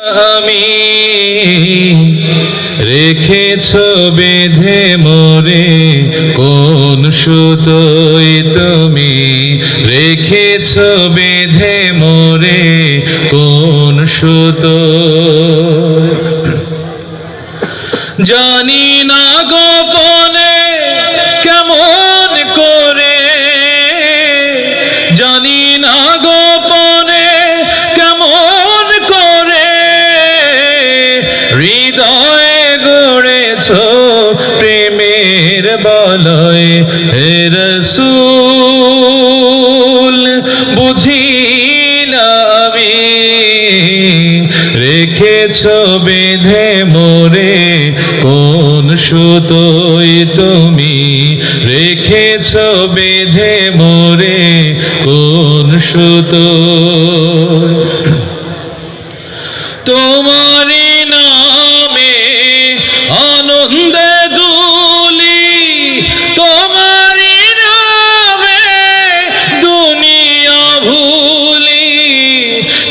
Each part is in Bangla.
আমি রেখেছ বেঁধে মোরে কোন সুতোই তুমি? রেখেছ বেঁধে মোরে কোন সুতো জানি না গড়েছ প্রেমের বলয়। হে রসুল, বুঝি না রেখেছ বেঁধে মোরে, কোন সুতোই তুমি? রেখেছ বেঁধে মোরে, কোন সুতো তোমারি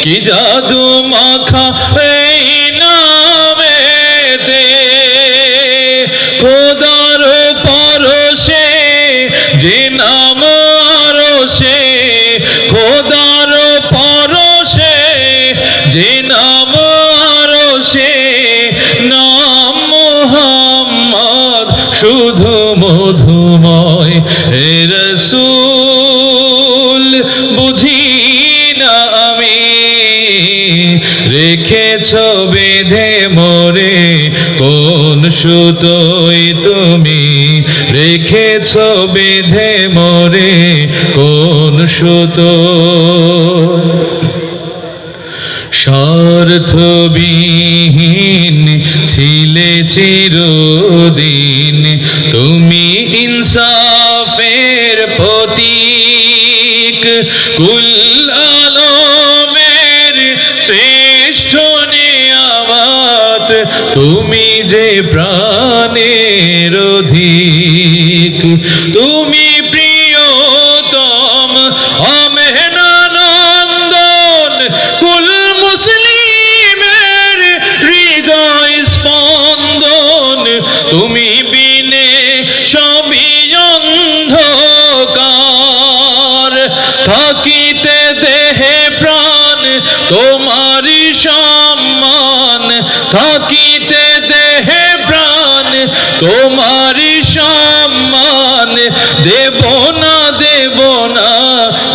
কি জাদু মাখা এই নামে দে? খোদার পরশে, যে নাম আরশে, খোদার পরশে, যে নাম আরশে, নাম মোহাম্মদ শুধু মধুময় রেখেছ বেঁধে মোরে, কোন সুতোই তুমি? রেখেছ বেঁধে মোরে, কোন সুতো স্বার্থবিহীন ছিলে চিরদিন, তুমি ইনসাফের প্রতীক। কুল প্রাণের অধিক। তুমি প্রিয়তম আমেনানন্দন কুল মুসলিমের হৃদয় স্পন্দন। তুমি বিনে সবই অন্ধকার। থাকিতে দেহে প্রাণ, তোমারই সম্মান। থাকিতে দেব না দেব না,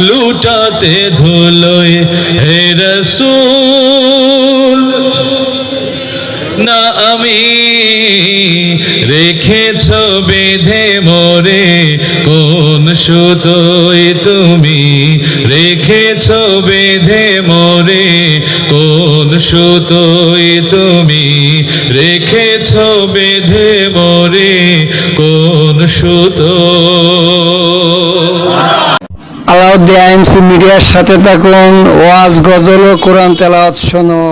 লুটাতে ধুলোয়, হে রসুল। না আমি রেখেছ বেঁধে মোরে, কোন সুতোয় তুমি রেখেছ বেঁধে মোরে, কোন সুতোয় তুমি রেখেছ বেঁধে মরে কোন সুতো? আলাউদ্দিন আইএমসি মিডিয়ার সাথে থাকুন, ওয়াজ, গজল ও কোরআন তেলাওয়াত শোনো